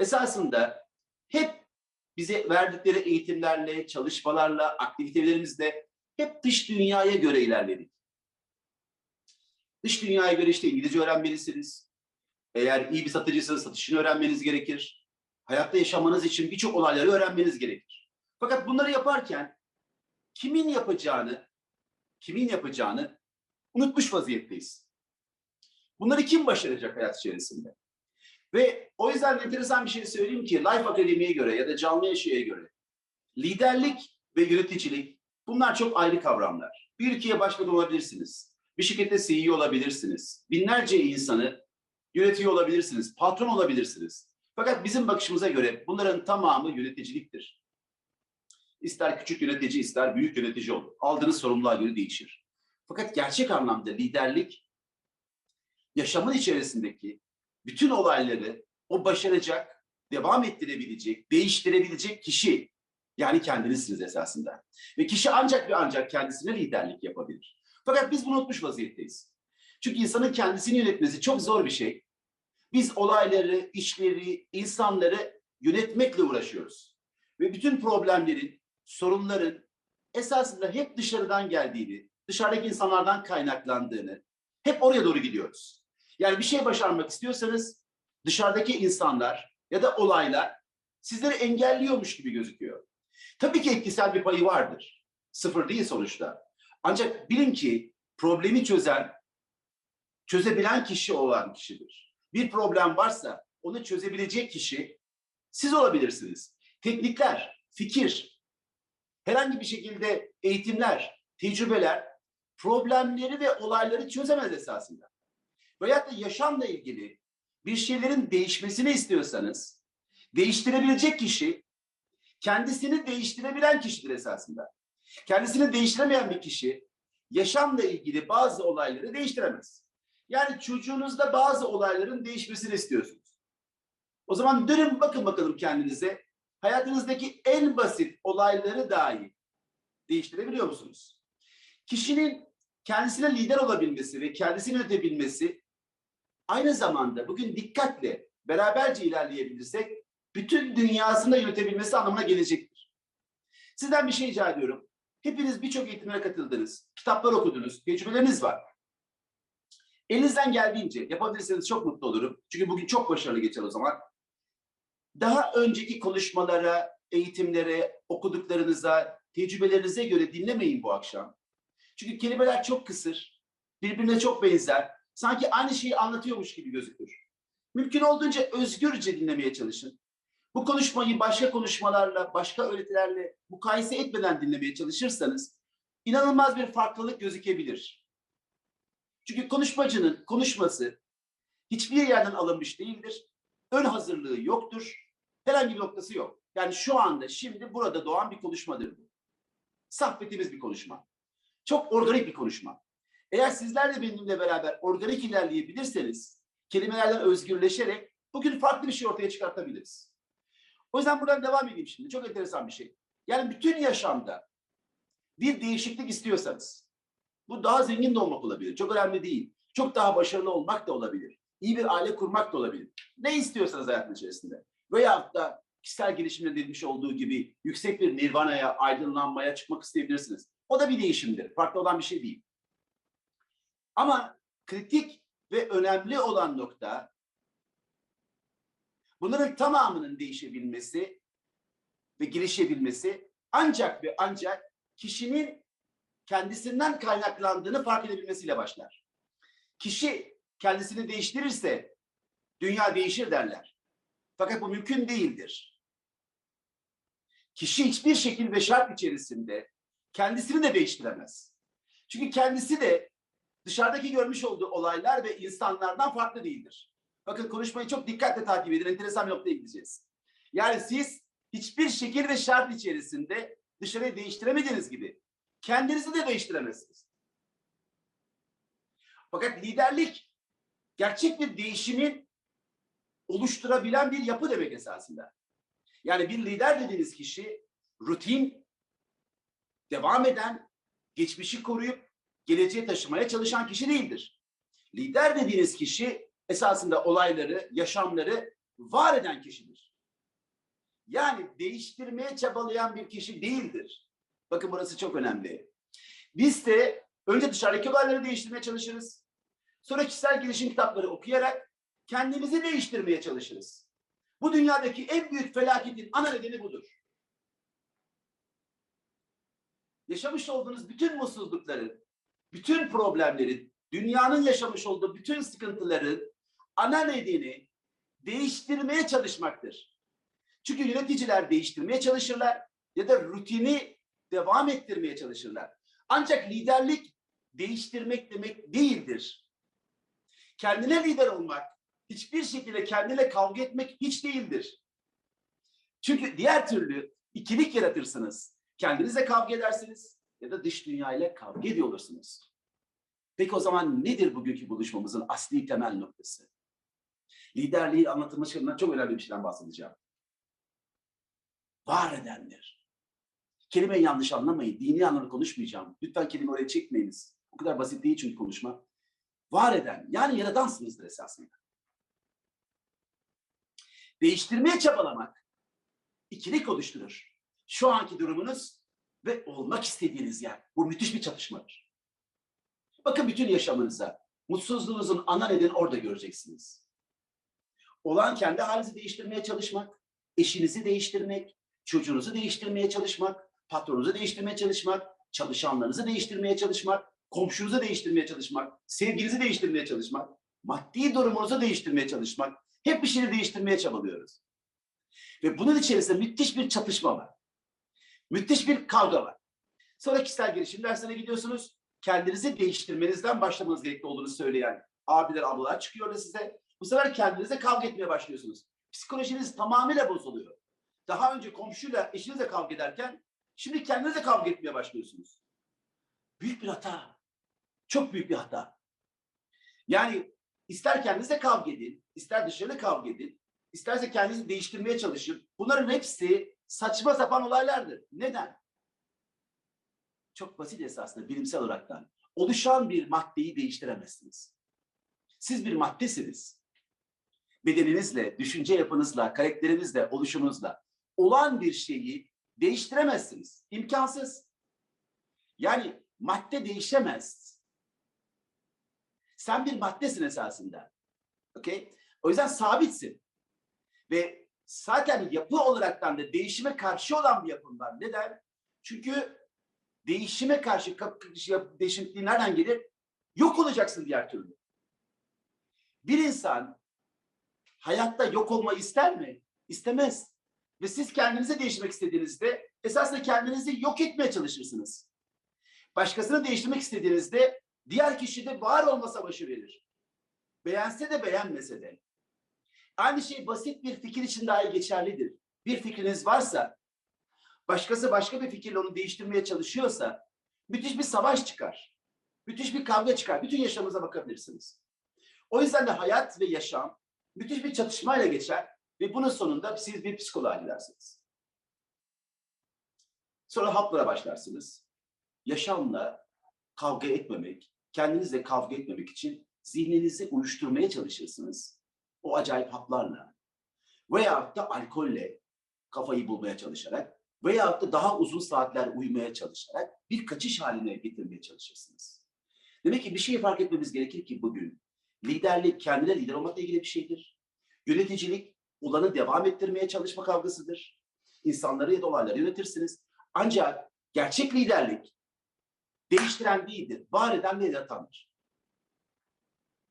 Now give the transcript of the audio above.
esasında hep bize verdikleri eğitimlerle, çalışmalarla, aktivitelerimizle hep dış dünyaya göre ilerledik. Dış dünyaya göre işte İngilizce öğrenmelisiniz. Eğer iyi bir satıcıysanız satışını öğrenmeniz gerekir. Hayatta yaşamanız için birçok olayları öğrenmeniz gerekir. Fakat bunları yaparken kimin yapacağını, kimin yapacağını unutmuş vaziyetteyiz. Bunları kim başaracak hayat içerisinde? Ve o yüzden enteresan bir şey söyleyeyim ki Life Akademi'ye göre ya da canlı yaşaya göre liderlik ve yöneticilik bunlar çok ayrı kavramlar. Bir ülkeye başkan olabilirsiniz. Bir şirkette CEO olabilirsiniz. Binlerce insanı yönetiyor olabilirsiniz. Patron olabilirsiniz. Fakat bizim bakışımıza göre bunların tamamı yöneticiliktir. İster küçük yönetici ister büyük yönetici olur. Aldığınız sorumluluğa göre değişir. Fakat gerçek anlamda liderlik yaşamın içerisindeki bütün olayları o başaracak, devam ettirebilecek, değiştirebilecek kişi yani kendinizsiniz esasında. Ve kişi ancak ve ancak kendisine liderlik yapabilir. Fakat biz bunu unutmuş vaziyetteyiz. Çünkü insanın kendisini yönetmesi çok zor bir şey. Biz olayları, işleri, insanları yönetmekle uğraşıyoruz. Ve bütün problemlerin, sorunların esasında hep dışarıdan geldiğini, dışarıdaki insanlardan kaynaklandığını, hep oraya doğru gidiyoruz. Yani bir şey başarmak istiyorsanız dışarıdaki insanlar ya da olaylar sizleri engelliyormuş gibi gözüküyor. Tabii ki etkisel bir payı vardır. Sıfır değil sonuçta. Ancak bilin ki problemi çözen, çözebilen kişi olan kişidir. Bir problem varsa onu çözebilecek kişi siz olabilirsiniz. Teknikler, fikir, herhangi bir şekilde eğitimler, tecrübeler problemleri ve olayları çözemez esasında. Veyahut da yaşamla ilgili bir şeylerin değişmesini istiyorsanız değiştirebilecek kişi kendisini değiştirebilen kişidir esasında. Kendisini değiştiremeyen bir kişi yaşamla ilgili bazı olayları değiştiremez. Yani çocuğunuzda bazı olayların değişmesini istiyorsunuz. O zaman dönün bakın bakalım kendinize. Hayatınızdaki en basit olayları dahi değiştirebiliyor musunuz? Kişinin kendisine lider olabilmesi ve kendisini yönetebilmesi aynı zamanda bugün dikkatle beraberce ilerleyebilirsek bütün dünyasını yönetebilmesi anlamına gelecektir. Sizden bir şey rica ediyorum. Hepiniz birçok eğitimlere katıldınız, kitaplar okudunuz, tecrübeleriniz var. Elinizden geldiğince yapabilirseniz çok mutlu olurum. Çünkü bugün çok başarılı geçer o zaman. Daha önceki konuşmalara, eğitimlere, okuduklarınıza, tecrübelerinize göre dinlemeyin bu akşam. Çünkü kelimeler çok kısır, birbirine çok benzer. Sanki aynı şeyi anlatıyormuş gibi gözükür. Mümkün olduğunca özgürce dinlemeye çalışın. Bu konuşmayı başka konuşmalarla, başka öğretilerle mukayese etmeden dinlemeye çalışırsanız inanılmaz bir farklılık gözükebilir. Çünkü konuşmacının konuşması hiçbir yerden alınmış değildir. Ön hazırlığı yoktur. Herhangi bir noktası yok. Yani şu anda, şimdi burada doğan bir konuşmadır bu. Sahbetimiz bir konuşma. Çok organik bir konuşma. Eğer sizler de benimle beraber organik ilerleyebilirseniz, kelimelerden özgürleşerek bugün farklı bir şey ortaya çıkartabiliriz. O yüzden buradan devam edeyim şimdi. Çok enteresan bir şey. Yani bütün yaşamda bir değişiklik istiyorsanız, bu daha zengin de olmak olabilir. Çok önemli değil. Çok daha başarılı olmak da olabilir. İyi bir aile kurmak da olabilir. Ne istiyorsanız hayatın içerisinde. Veyahut da kişisel gelişimde demiş olduğu gibi yüksek bir nirvanaya, aydınlanmaya çıkmak isteyebilirsiniz. O da bir değişimdir. Farklı olan bir şey değil. Ama kritik ve önemli olan nokta bunların tamamının değişebilmesi ve gelişebilmesi ancak ve ancak kişinin kendisinden kaynaklandığını fark edebilmesiyle başlar. Kişi kendisini değiştirirse dünya değişir derler. Fakat bu mümkün değildir. Kişi hiçbir şekil ve şart içerisinde kendisini de değiştiremez. Çünkü kendisi de dışarıdaki görmüş olduğu olaylar ve insanlardan farklı değildir. Bakın konuşmayı çok dikkatle takip edin. Enteresan bir noktaya gideceğiz. Yani siz hiçbir şekil ve şart içerisinde dışarıyı değiştiremediğiniz gibi kendinizi de değiştiremezsiniz. Fakat liderlik gerçek bir değişimin oluşturabilen bir yapı demek esasında. Yani bir lider dediğiniz kişi rutin, devam eden, geçmişi koruyup geleceğe taşımaya çalışan kişi değildir. Lider dediğiniz kişi esasında olayları, yaşamları var eden kişidir. Yani değiştirmeye çabalayan bir kişi değildir. Bakın burası çok önemli. Biz de önce dışarıdaki olayları değiştirmeye çalışırız. Sonra kişisel gelişim kitapları okuyarak kendimizi değiştirmeye çalışırız. Bu dünyadaki en büyük felaketin ana nedeni budur. Yaşamış olduğunuz bütün mutsuzlukların, bütün problemlerin, dünyanın yaşamış olduğu bütün sıkıntıların ana nedeni değiştirmeye çalışmaktır. Çünkü yöneticiler değiştirmeye çalışırlar ya da rutini devam ettirmeye çalışırlar. Ancak liderlik değiştirmek demek değildir. Kendine lider olmak, hiçbir şekilde kendine kavga etmek hiç değildir. Çünkü diğer türlü ikilik yaratırsınız. Kendinizle kavga edersiniz ya da dış dünyayla kavga ediyor olursunuz. Peki o zaman nedir bugünkü buluşmamızın asli temel noktası? Liderliğin anlatılmışından çok önemli bir şeyden bahsedeceğim. Var edendir. Kelimeyi yanlış anlamayın. Dini anlamda konuşmayacağım. Lütfen kelime oraya çekmeyiniz. O kadar basit değil çünkü konuşma. Var eden, yani yaradansınızdır esasında. Değiştirmeye çabalamak ikilik oluşturur. Şu anki durumunuz ve olmak istediğiniz yer. Bu müthiş bir çatışmadır. Bakın bütün yaşamınıza, mutsuzluğunuzun ana nedeni orada göreceksiniz. Olan kendi halinizi değiştirmeye çalışmak, eşinizi değiştirmek, çocuğunuzu değiştirmeye çalışmak, patronunuzu değiştirmeye çalışmak, çalışanlarınızı değiştirmeye çalışmak, komşunuzu değiştirmeye çalışmak, sevginizi değiştirmeye çalışmak, maddi durumunuzu değiştirmeye çalışmak, hep bir şeyi değiştirmeye çabalıyoruz. Ve bunun içerisinde müthiş bir çatışma var. Müthiş bir kavga var. Sonra kişisel gelişim dersine gidiyorsunuz. Kendinizi değiştirmenizden başlamanız gerekli olduğunu söyleyen abiler, ablalar çıkıyor da size. Bu sefer kendinize kavga etmeye başlıyorsunuz. Psikolojiniz tamamıyla bozuluyor. Daha önce komşuyla, eşinizle kavga ederken şimdi kendinize kavga etmeye başlıyorsunuz. Büyük bir hata. Çok büyük bir hata. Yani ister kendinizle kavga edin, ister dışarıda kavga edin, isterse kendinizi değiştirmeye çalışın. Bunların hepsi saçma sapan olaylardır. Neden? Çok basit esasında bilimsel olaraktan. Oluşan bir maddeyi değiştiremezsiniz. Siz bir maddesiniz. Bedeninizle, düşünce yapınızla, karakterinizle, oluşumunuzla olan bir şeyi değiştiremezsiniz. İmkansız. Yani madde değişemez. Sen bir maddesin esasında. Okay? O yüzden sabitsin. Ve zaten yapı olaraktan da değişime karşı olan bir yapın var. Neden? Çünkü değişime karşı değişikliği nereden gelir? Yok olacaksın diğer türlü. Bir insan hayatta yok olmayı ister mi? İstemez. Ve siz kendinizi değiştirmek istediğinizde esasında kendinizi yok etmeye çalışırsınız. Başkasını değiştirmek istediğinizde diğer kişi de var olma savaşı verir. Beğense de beğenmese de. Aynı şey basit bir fikir için dahi geçerlidir. Bir fikriniz varsa, başkası başka bir fikirle onu değiştirmeye çalışıyorsa, müthiş bir savaş çıkar. Müthiş bir kavga çıkar. Bütün yaşamınıza bakabilirsiniz. O yüzden de hayat ve yaşam müthiş bir çatışmayla geçer ve bunun sonunda siz bir psikoloğa gidersiniz. Sonra haplara başlarsınız. Yaşamla kavga etmemek, kendinizle kavga etmemek için zihninizi uyuşturmaya çalışırsınız. O acayip haplarla. Veyahut da alkolle kafayı bulmaya çalışarak veyahut da daha uzun saatler uyumaya çalışarak bir kaçış haline getirmeye çalışırsınız. Demek ki bir şeyi fark etmemiz gerekir ki bugün liderlik kendine lider olmakla ilgili bir şeydir. Yöneticilik olanı devam ettirmeye çalışma kavgasıdır. İnsanları ya da olayları yönetirsiniz. Ancak gerçek liderlik değiştiren değildir. Var eden ve yaratandır.